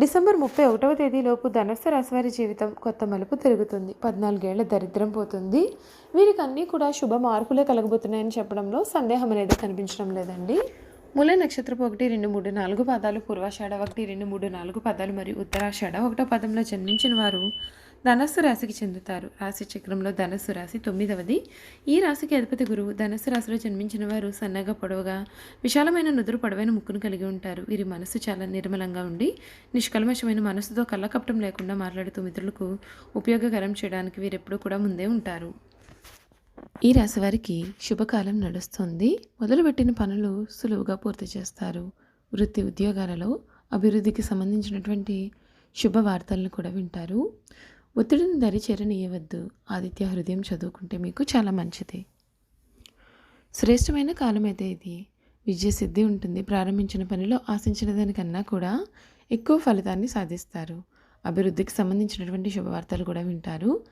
December ముప్పై ఒకటవ తేదీలోపు ధనుస్సు రాశివారి జీవితం కొత్త మలుపు తిరుగుతుంది. పద్నాలుగేళ్ళ దరిద్రం పోతుంది. వీరికి అన్నీ కూడా శుభ మార్పులే కలగబోతున్నాయని చెప్పడంలో సందేహం అనేది కనిపించడం లేదండి. మూల నక్షత్రపు ఒకటి రెండు మూడు నాలుగు పదాలు పూర్వాషాఢ ఒకటి రెండు మూడు నాలుగు పదాలు మరియు ఉత్తరాషాఢ ఒకటో పదంలో జన్మించిన వారు ధనస్సు రాశికి చెందుతారు. రాశి చక్రంలో ధనస్సు రాశి తొమ్మిదవది. ఈ రాశికి అధిపతి గురువు ధనస్సు రాశిలో జన్మించిన వారు సన్నగా పొడవుగా విశాలమైన నుదురు పొడవైన ముక్కును కలిగి ఉంటారు. వీరి మనస్సు చాలా నిర్మలంగా ఉండి నిష్కల్మషమైన మనస్సుతో కళ్ళకప్పటం లేకుండా మాట్లాడుతూ మిత్రులకు ఉపయోగకరం చేయడానికి వీరెప్పుడూ కూడా ముందే ఉంటారు. ఈ రాశి వారికి శుభకాలం నడుస్తుంది. మొదలుపెట్టిన పనులు సులువుగా పూర్తి చేస్తారు. వృత్తి ఉద్యోగాలలో అభివృద్ధికి సంబంధించినటువంటి శుభవార్తలను కూడా వింటారు. ఒత్తిడిని దరి చేరనీయవద్దు ఆదిత్య హృదయం చదువుకుంటే మీకు చాలా మంచిది. శ్రేష్టమైన కాలం అయితే ఇది. విజయసిద్ధి ఉంటుంది. ప్రారంభించిన పనిలో ఆశించిన దానికన్నా కూడా ఎక్కువ ఫలితాన్ని సాధిస్తారు. అభివృద్ధికి సంబంధించినటువంటి శుభవార్తలు కూడా వింటారు.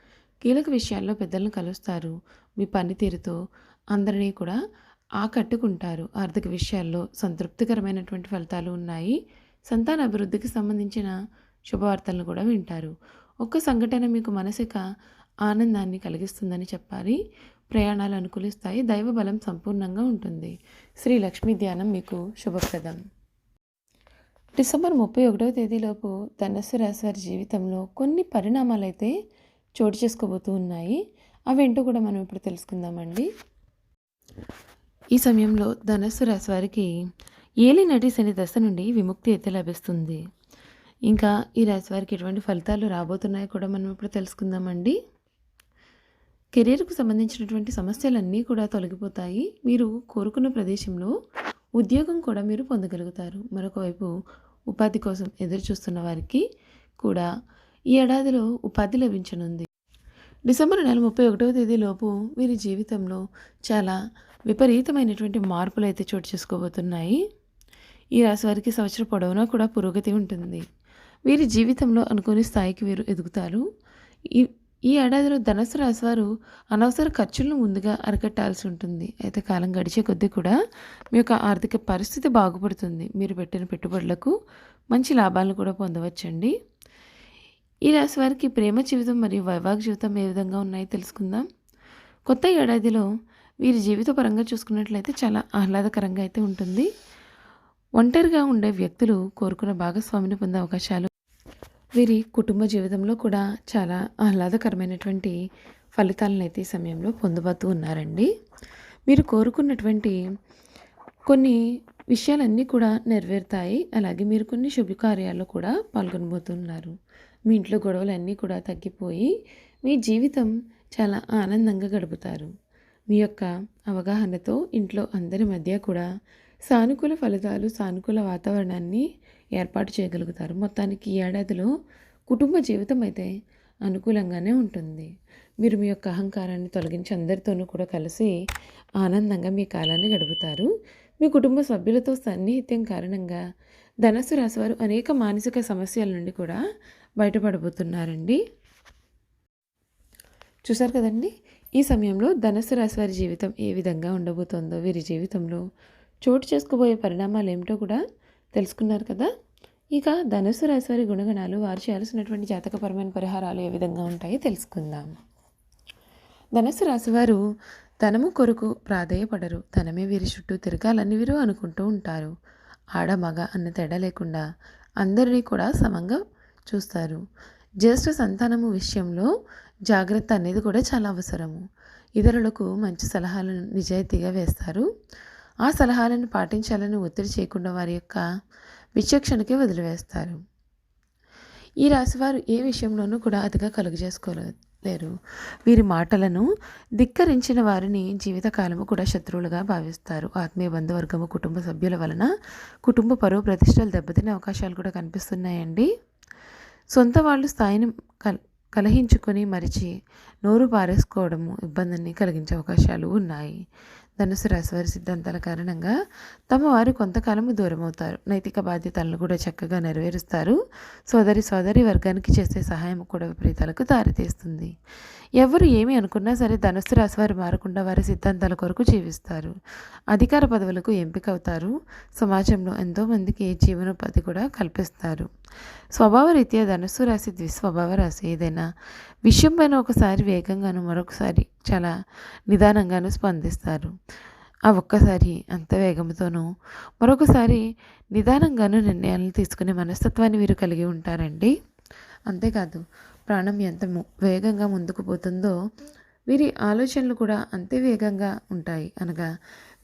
కీలక విషయాల్లో పెద్దలను కలుస్తారు. మీ పనితీరుతో అందరినీ కూడా ఆకట్టుకుంటారు. ఆర్థిక విషయాల్లో సంతృప్తికరమైనటువంటి ఫలితాలు ఉన్నాయి. సంతాన అభివృద్ధికి సంబంధించిన శుభవార్తలను కూడా వింటారు. ఒక్క సంఘటన మీకు మనసిక ఆనందాన్ని కలిగిస్తుందని చెప్పాలి. ప్రయాణాలు అనుకూలిస్తాయి. దైవ బలం సంపూర్ణంగా ఉంటుంది. శ్రీ లక్ష్మీ ధ్యానం మీకు శుభప్రదం. డిసెంబర్ ముప్పై ఒకటవ తేదీలోపు ధనస్సు రాశి వారి జీవితంలో కొన్ని పరిణామాలు అయితే చోటు చేసుకోబోతూ ఉన్నాయి. అవేంటో కూడా మనం ఇప్పుడు తెలుసుకుందామండి. ఈ సమయంలో ధనస్సు రాశి వారికి ఏలినటి శని దశ నుండి విముక్తి అయితే లభిస్తుంది. ఇంకా ఈ రాశి వారికి ఎటువంటి ఫలితాలు రాబోతున్నాయో కూడా మనం ఇప్పుడు తెలుసుకుందామండి. కెరీర్కు సంబంధించినటువంటి సమస్యలన్నీ కూడా తొలగిపోతాయి. మీరు కోరుకున్న ప్రదేశంలో ఉద్యోగం కూడా మీరు పొందగలుగుతారు. మరొక వైపు ఉపాధి కోసం ఎదురు చూస్తున్న వారికి కూడా ఈ ఏడాదిలో ఉపాధి లభించనుంది. డిసెంబర్ నెల ముప్పై ఒకటవ తేదీలోపు వీరి జీవితంలో చాలా విపరీతమైనటువంటి మార్పులు అయితే చోటు చేసుకోబోతున్నాయి. ఈ రాశి వారికి సంవత్సరం పొడవునా కూడా పురోగతి ఉంటుంది. వీరి జీవితంలో అనుకోని స్థాయికి వీరు ఎదుగుతారు. ఈ ఈ ఏడాదిలో ధనస్సు రాశి వారు అనవసర ఖర్చులను ముందుగా అరికట్టాల్సి ఉంటుంది. అయితే కాలం గడిచే కొద్దీ కూడా మీ యొక్క ఆర్థిక పరిస్థితి బాగుపడుతుంది. మీరు పెట్టిన పెట్టుబడులకు మంచి లాభాలను కూడా పొందవచ్చండి. ఈ రాశి వారికి ప్రేమ జీవితం మరియు వైవాహిక జీవితం ఏ విధంగా ఉన్నాయో తెలుసుకుందాం. కొత్త ఏడాదిలో వీరి జీవిత పరంగా చూసుకున్నట్లయితే చాలా ఆహ్లాదకరంగా అయితే ఉంటుంది. ఒంటరిగా ఉండే వ్యక్తులు కోరుకున్న భాగస్వామిని పొందే అవకాశాలు. వీరి కుటుంబ జీవితంలో కూడా చాలా ఆహ్లాదకరమైనటువంటి ఫలితాలను అయితే ఈ సమయంలో పొందబోతూ ఉన్నారండి. మీరు కోరుకున్నటువంటి కొన్ని విషయాలన్నీ కూడా నెరవేరుతాయి. అలాగే మీరు కొన్ని శుభకార్యాల్లో కూడా పాల్గొనబోతున్నారు. మీ ఇంట్లో గొడవలన్నీ కూడా తగ్గిపోయి మీ జీవితం చాలా ఆనందంగా గడుపుతారు. మీ యొక్క అవగాహనతో ఇంట్లో అందరి మధ్య కూడా సానుకూల ఫలితాలు సానుకూల వాతావరణాన్ని ఏర్పాటు చేయగలుగుతారు. మొత్తానికి ఈ ఏడాదిలో కుటుంబ జీవితం అయితే అనుకూలంగానే ఉంటుంది. మీరు మీ యొక్క అహంకారాన్ని తొలగించి అందరితోనూ కూడా కలిసి ఆనందంగా మీ కాలాన్ని గడుపుతారు. మీ కుటుంబ సభ్యులతో సన్నిహిత్యం కారణంగా ధనస్సు రాశివారు అనేక మానసిక సమస్యల నుండి కూడా బయటపడబోతున్నారండి. చూసారు కదండి? ఈ సమయంలో ధనస్సు రాశివారి జీవితం ఏ విధంగా ఉండబోతోందో వీరి జీవితంలో చోటు చేసుకోబోయే పరిణామాలు ఏమిటో కూడా తెలుసుకున్నారు కదా. ఇక ధనుసు రాశి వారి గుణగణాలు వారు చేయాల్సినటువంటి జాతకపరమైన పరిహారాలు ఏ విధంగా ఉంటాయో తెలుసుకుందాం. ధనుసు రాశివారు ధనము కొరకు ప్రాధేయపడరు. ధనమే వీరి చుట్టూ తిరగాలని వీరు అనుకుంటూ ఉంటారు. ఆడ మగ అన్న తేడా లేకుండా అందరినీ కూడా సమంగా చూస్తారు. జ్యేష్ఠ సంతానము విషయంలో జాగ్రత్త అనేది కూడా చాలా అవసరము. ఇతరులకు మంచి సలహాలను నిజాయితీగా వేస్తారు. ఆ సలహాలను పాటించాలని ఒత్తిడి చేయకుండా వారి యొక్క విచక్షణకే వదిలివేస్తారు. ఈ రాశివారు ఏ విషయంలోనూ కూడా అతిగా కలుగు చేసుకోలేరు వీరి మాటలను ధిక్కరించిన వారిని జీవితకాలము కూడా శత్రువులుగా భావిస్తారు. ఆత్మీయ బంధువర్గము కుటుంబ సభ్యుల వలన కుటుంబ పరువు ప్రతిష్టలు దెబ్బతినే అవకాశాలు కూడా కనిపిస్తున్నాయండి. సొంత వాళ్ళు స్థాయిని కల్ కలహించుకొని మరిచి నోరు పారేసుకోవడము ఇబ్బందిని కలిగించే అవకాశాలు ఉన్నాయి. ధనుసు రాశివారి సిద్ధాంతాల కారణంగా తమ వారు కొంతకాలము దూరమవుతారు. నైతిక బాధ్యతలను కూడా చక్కగా నెరవేరుస్తారు. సోదరి సోదరి వర్గానికి చేసే సహాయం కూడా విపరీతాలకు దారితీస్తుంది. ఎవరు ఏమి అనుకున్నా సరే ధనుస్సు రాశి వారు మారకుండా వారి సిద్ధాంతాల కొరకు జీవిస్తారు. అధికార పదవులకు ఎంపిక అవుతారు సమాజంలో ఎంతోమందికి జీవనోపాధి కూడా కల్పిస్తారు. స్వభావ రీత్యా ధనుస్సు రాశి ద్విస్వభావ రాశి ఏదైనా విషయం పైన ఒకసారి వేగంగాను మరొకసారి చాలా నిదానంగాను స్పందిస్తారు. ఆ ఒక్కసారి అంత వేగంతోనూ మరొకసారి నిదానంగాను నిర్ణయాలను తీసుకునే మనస్తత్వాన్ని వీరు కలిగి ఉంటారండి. అంతేకాదు ప్రాణం ఎంత వేగంగా ముందుకు పోతుందో వీరి ఆలోచనలు కూడా అంతే వేగంగా ఉంటాయి అనగా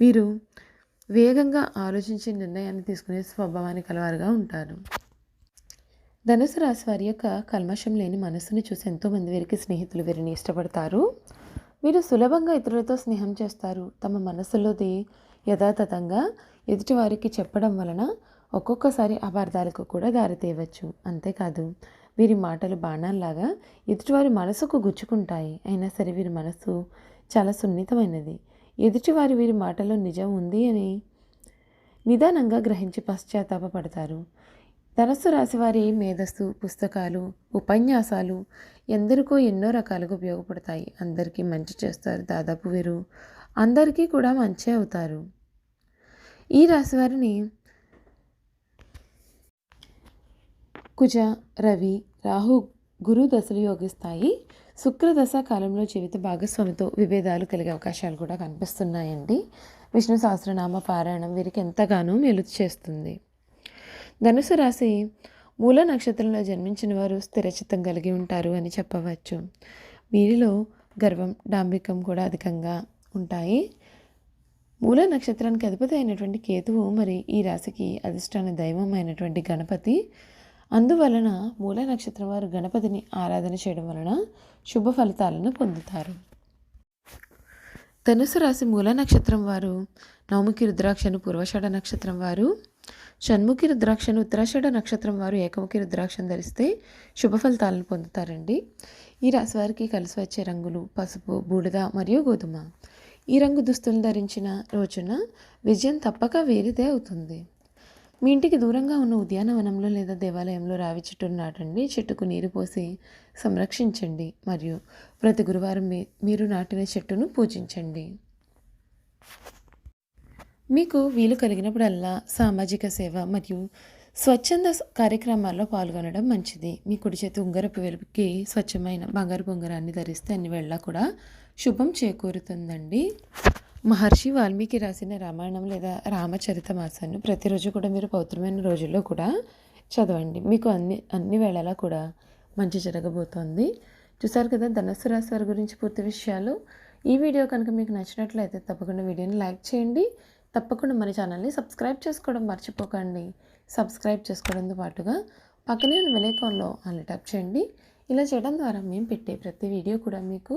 వీరు వేగంగా ఆలోచించే నిర్ణయాన్ని తీసుకునే స్వభావాన్ని కలవారుగా ఉంటారు. ధనుసు రాశి వారి యొక్క కల్మషం లేని మనసుని చూసి ఎంతోమంది వీరికి స్నేహితులు వీరిని ఇష్టపడతారు. వీరు సులభంగా ఇతరులతో స్నేహం చేస్తారు. తమ మనసులోది యథాతథంగా ఎదుటివారికి చెప్పడం వలన ఒక్కొక్కసారి అపార్థాలకు కూడా దారితీయవచ్చు. అంతేకాదు వీరి మాటలు బాణాల్లాగా ఎదుటివారి మనసుకు గుచ్చుకుంటాయి. అయినా సరే వీరి మనసు చాలా సున్నితమైనది. ఎదుటివారి వీరి మాటలో నిజం ఉంది అని నిదానంగా గ్రహించి పశ్చాత్తాపడతారు ధనస్సు రాశివారి మేధస్సు పుస్తకాలు ఉపన్యాసాలు ఎందరికో ఎన్నో రకాలుగా ఉపయోగపడతాయి. అందరికీ మంచి చేస్తారు. దాదాపు వీరు అందరికీ కూడా మంచి అవుతారు. ఈ రాశివారిని కుజ రవి రాహు గురు దశలు యోగిస్తాయి. శుక్రదశ కాలంలో జీవిత భాగస్వామితో విభేదాలు కలిగే అవకాశాలు కూడా కనిపిస్తున్నాయండి. విష్ణు సహస్రనామ పారాయణం వీరికి ఎంతగానో మెలుతు చేస్తుంది. ధనుసు రాశి మూల నక్షత్రంలో జన్మించిన వారు స్థిరచిత్తం కలిగి ఉంటారు అని చెప్పవచ్చు. వీరిలో గర్వం డాంబికం కూడా అధికంగా ఉంటాయి. మూల నక్షత్రానికి అధిపతి అయినటువంటి కేతువు మరి ఈ రాశికి అధిష్టాన దైవం అయినటువంటి గణపతి అందువలన మూల నక్షత్రం వారు గణపతిని ఆరాధన చేయడం వలన శుభ ఫలితాలను పొందుతారు. ధనుసు రాశి మూల నక్షత్రం వారు నవముఖి రుద్రాక్షను పూర్వషాఢ నక్షత్రం వారు షణ్ముఖి రుద్రాక్షను ఉత్తరాషాఢ నక్షత్రం వారు ఏకముఖి రుద్రాక్షను ధరిస్తే శుభ ఫలితాలను పొందుతారండి. ఈ రాశి వారికి కలిసి వచ్చే రంగులు పసుపు బూడిద మరియు గోధుమ. ఈ రంగు దుస్తులు ధరించిన రోజున విజయం తప్పక వేరిదే అవుతుంది. మీ ఇంటికి దూరంగా ఉన్న ఉద్యానవనంలో లేదా దేవాలయంలో రావి చెట్టును నాటండి. చెట్టుకు నీరు పోసి సంరక్షించండి. మరియు ప్రతి గురువారం మీరు నాటిన చెట్టును పూజించండి. మీకు వీలు కలిగినప్పుడల్లా సామాజిక సేవ మరియు స్వచ్ఛంద కార్యక్రమాల్లో పాల్గొనడం మంచిది. మీ కుడి చేతి ఉంగరపు వెలుపుకి స్వచ్ఛమైన బంగారు ఉంగరాన్ని ధరిస్తే అన్ని వేళ కూడా శుభం చేకూరుతుందండి. మహర్షి వాల్మీకి రాసిన రామాయణం లేదా రామచరిత మాసాన్ని ప్రతిరోజు కూడా మీరు పవిత్రమైన రోజుల్లో కూడా చదవండి. మీకు అన్ని అన్ని వేళలా కూడా మంచి జరగబోతోంది. చూసారు కదా ధనస్సు రాశి వారి గురించి పూర్తి విషయాలు. ఈ వీడియో కనుక మీకు నచ్చినట్లయితే తప్పకుండా వీడియోని లైక్ చేయండి. తప్పకుండా మన ఛానల్ని సబ్స్క్రైబ్ చేసుకోవడం మర్చిపోకండి. సబ్స్క్రైబ్ చేసుకోవడంతో పాటుగా పక్కనే ఉన్న విలేకంలో ట్యాప్ చేయండి. ఇలా చేయడం ద్వారా మేము పెట్టే ప్రతి వీడియో కూడా మీకు